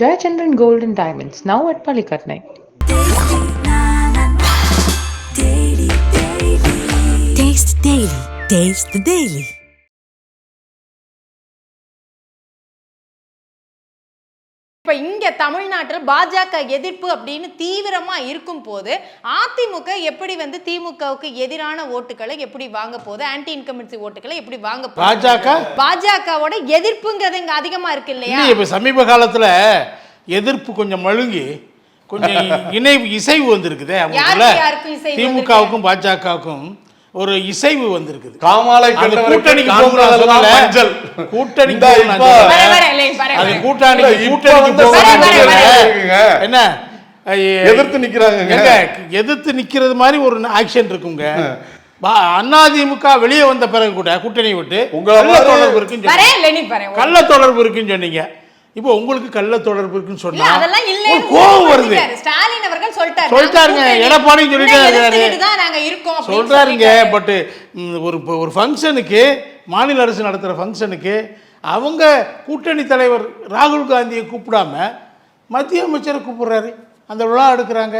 Jayachandran Gold and Diamonds, now at Palikatnai. Taste Daily. Taste the Daily. இப்ப இங்க தமிழ்நாட்டில் பாஜக எதிர்ப்பு அப்படின்னு தீவிரமா இருக்கும் போது அதிமுக எப்படி வந்து திமுகவுக்கு எதிரான ஓட்டுகளை எப்படி வாங்க போகுது? ஆன்டி இன்கம்பன்சி ஓட்டுகளை எப்படி வாங்க பாஜக? பாஜகவோட எதிர்ப்புங்கிறது இங்க அதிகமா இருக்கு இல்லையா? இப்போ சமீப காலத்துல எதிர்ப்பு கொஞ்சம் மழுங்கி கொஞ்சம் இணைவு இசைவு வந்திருக்குதே அவங்களுக்குள்ள திமுகவுக்கும் பாஜகவுக்கும் ஒரு இசைவு வந்திருக்குது காமாலை கூட்டணிக்கு. மஞ்சள். வர, அது. கூட்டணி கூட்டணிக்கு. என்ன எதிர்த்து நிக்கிறாங்கங்க. எங்க எதிர்த்து நிக்கிறது மாதிரி ஒரு ஆக்ஷன் இருக்குங்க பா- அதிமுக வெளியே வந்த பிறகு கூட கூட்டணி விட்டு கள்ள தொடர்பு இருக்குன்னு கள்ள தொடர்பு இருக்குன்னு சொன்னீங்க இப்போ உங்களுக்கு கள்ள தொடர்பு இருக்குன்னு இல்ல சொன்னா அதெல்லாம் ஒரு இல்லைன்னு கோபம் வருது சொல்லிட்டாரு. ஸ்டாலின் அவர்கள் சொல்லிட்டாரு சொல்லிட்டாருங்க. நாங்க கூட்டணி எடப்பாடியும் சொல்லிட்டே இன்னும் இருக்காரு. எதிர்த்துக்கிட்டு தான் நாங்க இருக்கோம் சொல்றாருங்க சொல்லிட்டாரு. பட் ஒரு ஒரு ஃபங்க்ஷனுக்கு மாநில அரசு நடத்துகிற ஃபங்க்ஷனுக்கு அவங்க கூட்டணி தலைவர் ராகுல் காந்தியை கூப்பிடாம மத்திய அமைச்சரை கூப்பிடுறாரு அந்த விழா எடுக்கிறாங்க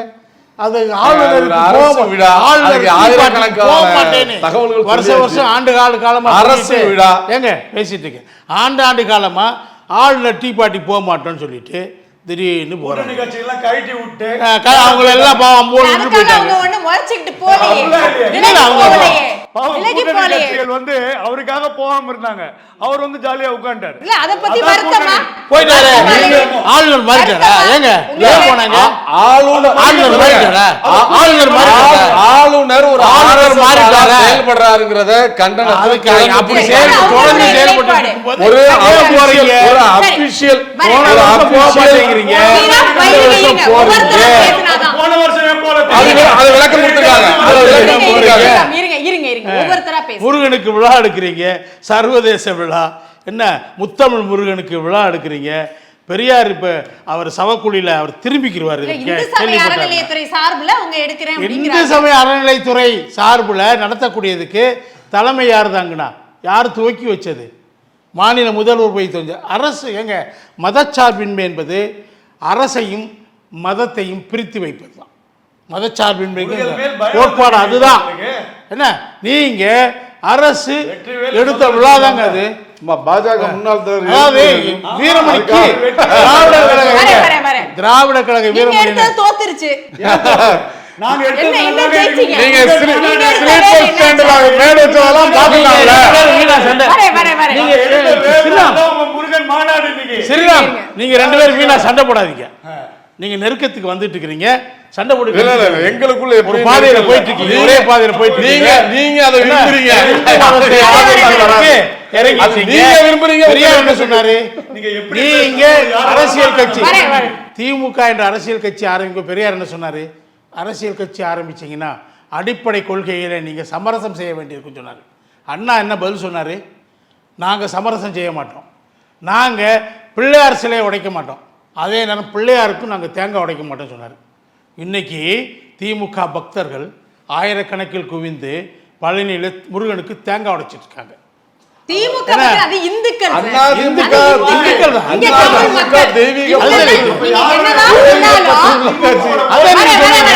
அது ஆளுநருக்கு அது அரசு கோபம். விழா. ஆளுநர் அதுக்கு தீபாவளி ஆயிரக்கணக்கான போக மாட்டேன்னு. தகவல்கள் வருஷ சொல்லியாச்சு. வருஷம் ஆண்டு கால காலமா அரசு விழா. ஏங்க பேசிட்டு இருக்கேன் ஆண்டு ஆண்டு காலமா ஆளுநர் டீ பார்ட்டி போக மாட்டோம்னு சொல்லிட்டு திடீர்னு போறாங்க. நிகழ்ச்சியெல்லாம் கழட்டி விட்டு அஹ் க- அவங்கள எல்லாம் பாவம் அதுக்காக போயிட்டாங்க. அவங்க- கட்சிகள் வந்து அவருக்காக போகாம இருந்தாங்க அவர் வந்து ஜாலியா உட்கார்ந்தாரு இல்ல அத பத்தி அதான் வருத்தமா கூட்டணி. போயிட்டாரு? ஆளுநர் மாறிட்டாரா? ஏங்க ஏன் போனாங்க ஆளுநர் ஆளுநர் மாறிட்டாரா ஆளுநர் ஆளு- மாறிட்டாரா ஆளுநர் ஒரு ஆளுநர் மாறிட்டாரா? செயல்படுறாருங்கிறத கண்டன அப்படி செயல் தொடர்ந்து ஒரு செயல்பட்டு போறீங்க ஒரு. அபிஷியல் போன வருஷம். போறீங்க. போன வருஷமே முருகனுக்கு விழா எடுக்கிறீங்க சர்வதேச விழா. என்ன முத்தமிழ் முருகனுக்கு விழா எடுக்கிறீங்க? பெரியார் இப்ப அவர் சவக்குழியில அவர் திரும்பிக்கிடுவாரு இந்து சமய அறநிலைத்துறை சார்புல நடத்தக்கூடியதுக்கு தலைமை யார் தாங்கண்ணா யார் துவக்கி வச்சது? மாநில முதல்வர் போய் துவஞ்ச அரசு ஏங்க மதச்சார்பின்மை என்பது அரசையும் மதத்தையும் பிரித்து வைப்பது தான் பயம் கோட்பாடு அதுதான். என்ன? நீங்க அரசு எடுத்த சொல்றது விழா தாங்க அது பாஜக முன்னாள் வீரமணிக்கு திராவிட கழக. திராவிட கழக வீரமணி தோத்துருச்சு. நீங்க ரெண்டு பேரும் வீணா சண்டை போடாதீங்க. நீங்க நெருக்கத்துக்கு வந்துட்டு இருக்கிறீங்க. சண்டை இல்ல, இல்ல, இல்ல, போட்டு எங்களுக்குள்ள ஒரு பாதையில போயிட்டு இருக்கீங்க. ஒரே பாதையில போயிட்டு நீங்க நீங்க அதை விரும்புறீங்க? அரசியல் கட்சி. திமுக என்ற அரசியல் கட்சி ஆரம்பிக்க பெரியார் என்ன சொன்னாரு? அரசியல் கட்சி ஆரம்பிச்சீங்கன்னா அடிப்படை கொள்கைகளை நீங்க சமரசம் செய்ய வேண்டியிருக்குன்னு சொன்னாரு. அண்ணா என்ன பதில் சொன்னாரு? நாங்க சமரசம் செய்ய மாட்டோம். நாங்க பிள்ளையார் சிலையை உடைக்க மாட்டோம். அதே நேரம் பிள்ளையாருக்கும் நாங்க தேங்காய் உடைக்க மாட்டோம் சொன்னாரு. இன்னைக்கு திமுக பக்தர்கள் ஆயிரக்கணக்கில் குவிந்து பழனியில் முருகனுக்கு தேங்காய். நீங்க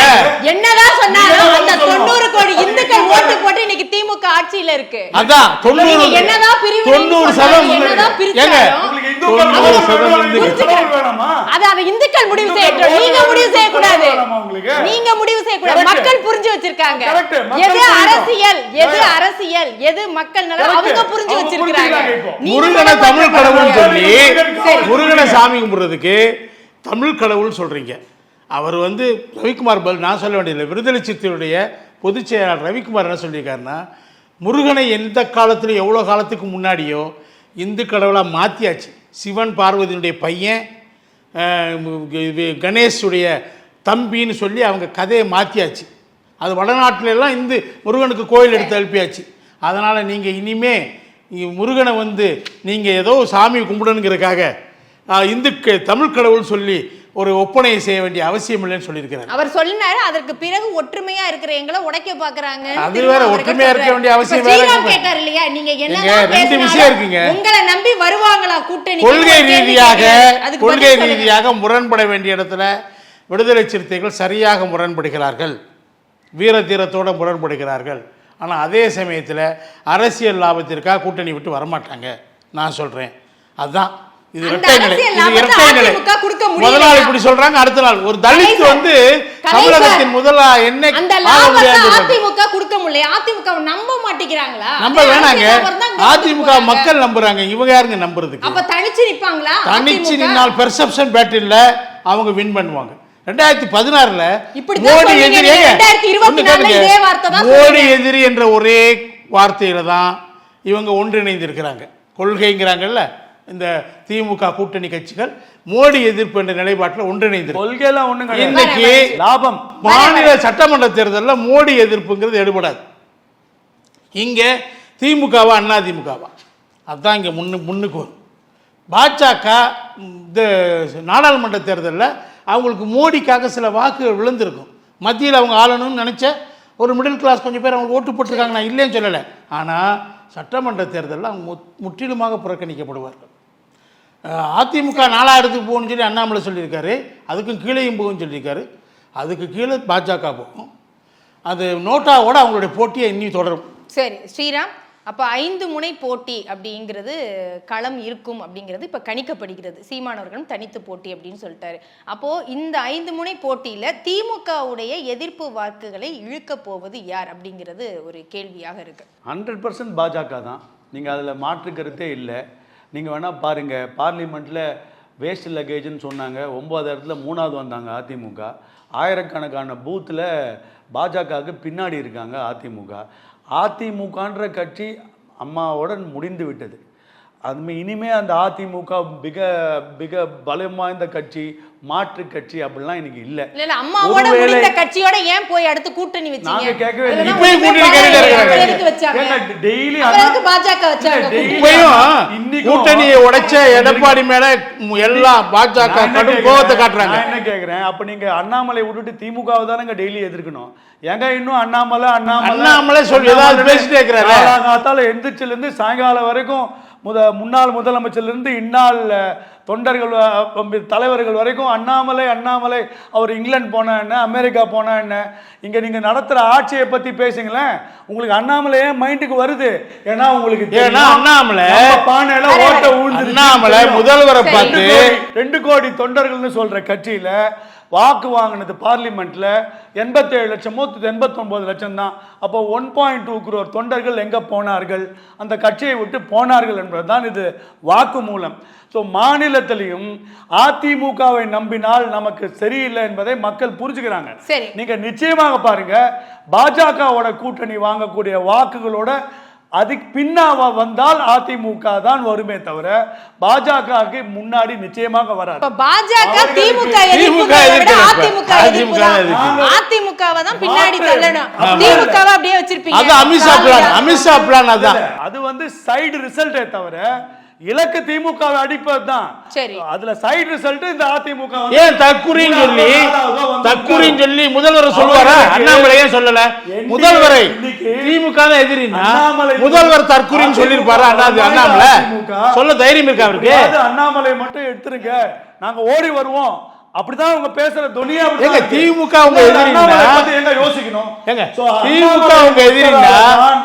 என்னதான் சொன்னாலும் அந்த தொண்ணூறு கோடி இந்துக்கள் ஓட்டு போட்டு இன்னைக்கு திமுக ஆட்சியில இருக்கு. அதான் தொண்ணூறு என்னதான் தொண்ணூறு என்னதான் பிரிச்சாலும் அது அதை இந்துக்கள் முடிவு செய்யட்டும். நீங்க முடிவு? நீங்க முடிவு. மக்கள் புரிஞ்சு வச்சிருக்காங்க. எது. அரசியல்? எது. அரசியல்? எது மக்கள். அவங்க புரிஞ்சு வச்சிருக்காங்க முருகனை தமிழ் மட்டும் கடவுள்னு பண்ணுங்க. சொல்லி சரி. முருகனை சாமி கும்பிடுறதுக்கு தமிழ் கடவுள் சொல்றீங்க. அவர் வந்து ரவிக்குமார் பல் நான் சொல்ல வேண்டியதில்லை. விடுதலை சிறுத்தைகளுடைய பொதுச் செயலாளர் ரவிக்குமார் என்ன சொல்லியிருக்காருன்னா முருகனை எந்த காலத்துல எவ்வளோ காலத்துக்கு முன்னாடியோ இந்து கடவுளாக மாற்றியாச்சு சிவன் பார்வதியினுடைய பையன் இது கணேஷுடைய தம்பின்னு சொல்லி அவங்க கதையை மாற்றியாச்சு அது வடநாட்டிலெல்லாம் இந்து முருகனுக்கு கோயில் எடுத்து எழுப்பியாச்சு அதனால் நீங்கள் இனிமே முருகனை வந்து நீங்கள் ஏதோ சாமி கும்பிடணுங்கிறதுக்காக இந்துக்கு தமிழ் கடவுள் சொல்லி ஒரு ஒப்பனையை செய்ய வேண்டிய அவசியம் இல்லைன்னு சொல்லியிருக்கிறார். அவர் சொன்னாரு அதற்கு பிறகு ஒற்றுமையா இருக்கிற எங்களை உடைக்க பாக்குறாங்க. அது வேற, ஒற்றுமையா இருக்க வேண்டிய அவசியம் வேற. கேட்டார் இல்லையா? நீங்க என்ன ரெண்டு விஷயம் இருக்குங்க. உங்களை நம்பி வருவாங்களா கூட்டணி கொள்கை ரீதியாக கொள்கை ரீதியாக முரண்பட வேண்டிய இடத்துல விடுதலை சிறுத்தைகள் சரியாக முரண்படுகிறார்கள். வீர தீரத்தோட முரண்படுகிறார்கள். ஆனால் அதே சமயத்தில் அரசியல் லாபத்திற்காக கூட்டணி விட்டு வரமாட்டாங்க. நான் சொல்கிறேன் அதுதான் இது இரட்டை நிலை அரசியல் இது லாபத்தை இரட்டை நிலை அதிமுக கொடுக்க முதல் நாள் முடியலையா? இப்படி சொல்றாங்க அடுத்த நாள் ஒரு தலித் வந்து தமிழகத்தின் முதலா என்ன அந்த. அதிமுக கொடுக்க முடியல அதிமுக நம்ப மாட்டேங்கிறாங்களா நம்ப வேணாங்க அதிமுக. மக்கள் நம்புறாங்க இவங்க யாருங்க நம்புறதுக்கு அப்ப தனிச்சு நிப்பாங்களா தனிச்சு? நின்னால் பெர்செப்ஷன் பேட்டில் அவங்க வின் பண்ணுவாங்க ரெண்டாயிரத்தி பதினாறுல இப்படித்தான் மோடி எதிரி நீங்க. ஏங்க, 2024 ஒண்ணு கேளுங்க. இதே வார்த்தை தான் மோடி. எதிரி என்ற ஒரே வார்த்தையில தான் இவங்க ஒன்றிணைந்து இருக்கிறாங்க கொள்கைங்கிறாங்கல்ல இந்த திமுக கூட்டணி கட்சிகள் மோடி எதிர்ப்பு என்ற நிலைப்பாட்டில் ஒன்றிணைந்து கொள்கையெல்லாம் கிடையாது. இன்னைக்கு லாபம். மாநில சட்டமன்ற தேர்தலில் மோடி எதிர்ப்புங்கிறது எடுபடாது. இங்கே திமுகவா அண்ணா திமுகவா? அதுதான் இங்கே முன்னு முன்னுக்கு வரும். பாஜக இந்த நாடாளுமன்ற தேர்தலில் அவங்களுக்கு மோடிக்காக சில வாக்குகள் விழுந்திருக்கும். மத்தியில் அவங்க ஆளணும்னு நினச்ச ஒரு மிடில் கிளாஸ் கொஞ்சம் பேர் அவங்க ஓட்டு போட்டிருக்காங்க. நான் இல்லைன்னு சொல்லலை. ஆனால் சட்டமன்ற தேர்தலில் அவங்க முற்றிலுமாக புறக்கணிக்கப்படுவார்கள். அதிமுக நாலாயிரத்துக்கு போகணும்னு சொல்லி அண்ணாமலை சொல்லியிருக்காரு. அதுக்கும் கீழேயும் போகும்னு சொல்லியிருக்காரு. அதுக்கு கீழே பாஜக போகும். அது நோட்டாவோட அவங்களுடைய போட்டியை இன்னும் தொடரும். சரி ஸ்ரீராம் அப்ப ஐந்து முனை போட்டி அப்படிங்கிறது களம் இருக்கும் அப்படிங்கிறது இப்ப கணிக்கப்படுகிறது. சீமானவர்களும் தனித்து போட்டி அப்படின்னு சொல்லிட்டாரு. அப்போ இந்த ஐந்து முனை போட்டியில திமுகவுடைய எதிர்ப்பு வாக்குகளை இழுக்க போவது யார் அப்படிங்கிறது ஒரு கேள்வியாக இருக்கு. ஹண்ட்ரட் பர்சன்ட் பாஜக தான். நீங்கள் அதில் மாற்று கருத்தே இல்லை. நீங்கள் வேணால் பாருங்கள் பார்லிமெண்ட்டில் வேஸ்ட் லக்கேஜ்னு சொன்னாங்க. ஒம்பது இடத்துல மூணாவது வந்தாங்க அதிமுக. ஆயிரக்கணக்கான பூத்தில் பாஜகவுக்கு பின்னாடி இருக்காங்க அதிமுக. அதிமுகன்ற கட்சி அம்மாவுடன் முடிந்து விட்டது. அது இனிமே அந்த அதிமுக மிக மிக பலம் வாய்ந்த கட்சி மாற்று கட்சி அப்படிலாம் இன்னைக்கு இல்லை. இல்ல இல்ல அம்மாவோட முடிந்த கட்சியோட ஏன் போய் அடுத்து கூட்டணி வச்சீங்க? நாங்க கேட்கவே இல்லை. இப்பயும் கூட்டணி கேட்டுட்டே இருக்காங்க. பாஜக வச்சாங்க? daily- இப்பயும் இன்னைக்கும் கூட்டணியை உடைச்ச எடப்பாடி மேல எல்லாம் பாஜக கடும்? கோபத்தை காட்டுறாங்க. நான் என்ன கேக்குறேன் அப்ப நீங்க அண்ணாமலை விட்டுட்டு திமுகவை தானங்க டெய்லி எதிர்க்கணும். ஏங்க இன்னும் அண்ணாமலை அண்ணாமலை? அண்ணாமலை சொல்லி ஏதாவது பேசிட்டே இருக்கிறாரு. காலங்காத்தால எந்திரிச்சில இருந்து சாயங்காலம் வரைக்கும் முத முன்னாள் முதலமைச்சர்ல இருந்து இந்நாள் தொண்டர்கள் தலைவர்கள் வரைக்கும் அண்ணாமலை அண்ணாமலை அவர் இங்கிலாந்து போனா என்ன அமெரிக்கா போனா என்ன இங்க நீங்க நடத்துற ஆட்சியை பத்தி பேசுங்களேன் உங்களுக்கு அண்ணாமலை ஏன் மைண்டுக்கு வருது ஏன்னா உங்களுக்கு ஏன்னா அண்ணாமலை- பானையில ஓட்ட ஊழ்ந்துருச்சுன்னு அண்ணாமலை. முதல்வரை. பார்த்து ரெண்டு கோடி- தொண்டர்கள்னு சொல்ற கட்சியில வாக்கு வாங்கினது பார்லிமெண்ட்ல எண்பத்தேழு லட்சமோ எண்பத்தொன்பது லட்சம் தான். அப்போ ஒன் பாயிண்ட் டூ குரோர் தொண்டர்கள் எங்க போனார்கள்? அந்த கட்சியை விட்டு போனார்கள் என்பதுதான் இது வாக்கு மூலம். ஸோ மாநிலத்திலையும் அதிமுகவை நம்பினால் நமக்கு சரியில்லை என்பதை மக்கள் புரிஞ்சுக்கிறாங்க. சரி. நீங்க நிச்சயமாக பாருங்க பாஜகவோட கூட்டணி வாங்கக்கூடிய வாக்குகளோட அதுக்கு பின்னாவ வந்தால் அதிமுக தான் வருமே தவிர பாஜகவுக்கு முன்னாடி நிச்சயமாக வராது பாஜக திமுக திமுக. அதிமுக. அதிமுகவை தான் பின்னாடி. தள்ளணும். திமுகவை அப்படியே வச்சிருப்பீங்க அது அமித்ஷா பிளான் அமித்ஷா பிளான் அதான் அது வந்து சைடு ரிசல்ட்டே தவிர இலக்கு திமுகவை அடிப்பது தான் சரி. அதுல சைடு ரிசல்ட் இந்த அதிமுக ஏன் தற்குறின்னு சொல்லி தற்குறின்னு சொல்லி முதல்வர் சொல்லுவாரா? அண்ணாமலை ஏன் சொல்லல? முதல்வரை திமுக தான் அண்ணாமலை முதல்வர் தற்குறின்னு சொல்லியிருப்பாரா? அண்ணா அண்ணாமலை. சொல்ல தைரியம் இருக்கா அவருக்கு? அண்ணாமலை மட்டும் எடுத்துருங்க. நாங்க ஓடி வருவோம். அப்படிதான் அவங்க பேசுற துணியா இருக்கு. திமுக அவங்க எங்க யோசிக்கணும்? So, திமுக அவங்க இருக்கிறதால்தான்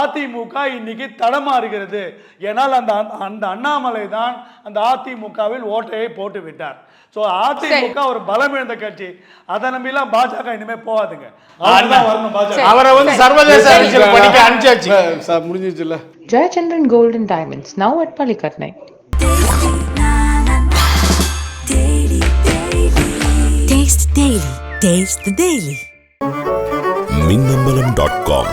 அதிமுக இன்னைக்கு தடமாறுகிறது. ஏனால் அந்த அந்த அண்ணாமலை தான் அந்த அதிமுகவில் ஓட்டையை போட்டு விட்டார். சோ அதிமுக ஒரு பலம் இழந்த கட்சி. அதை நம்பிலாம் பாஜக இனிமே போகாதுங்க. அவரை வந்து சர்வதேச அரசியல் படிக்க அனுப்பிச்சாச்சு. சார் முடிஞ்சிச்சுல்ல Gold and Diamonds, now at Palikatnai. Taste Daily. Taste the Daily. Minnambalam dot com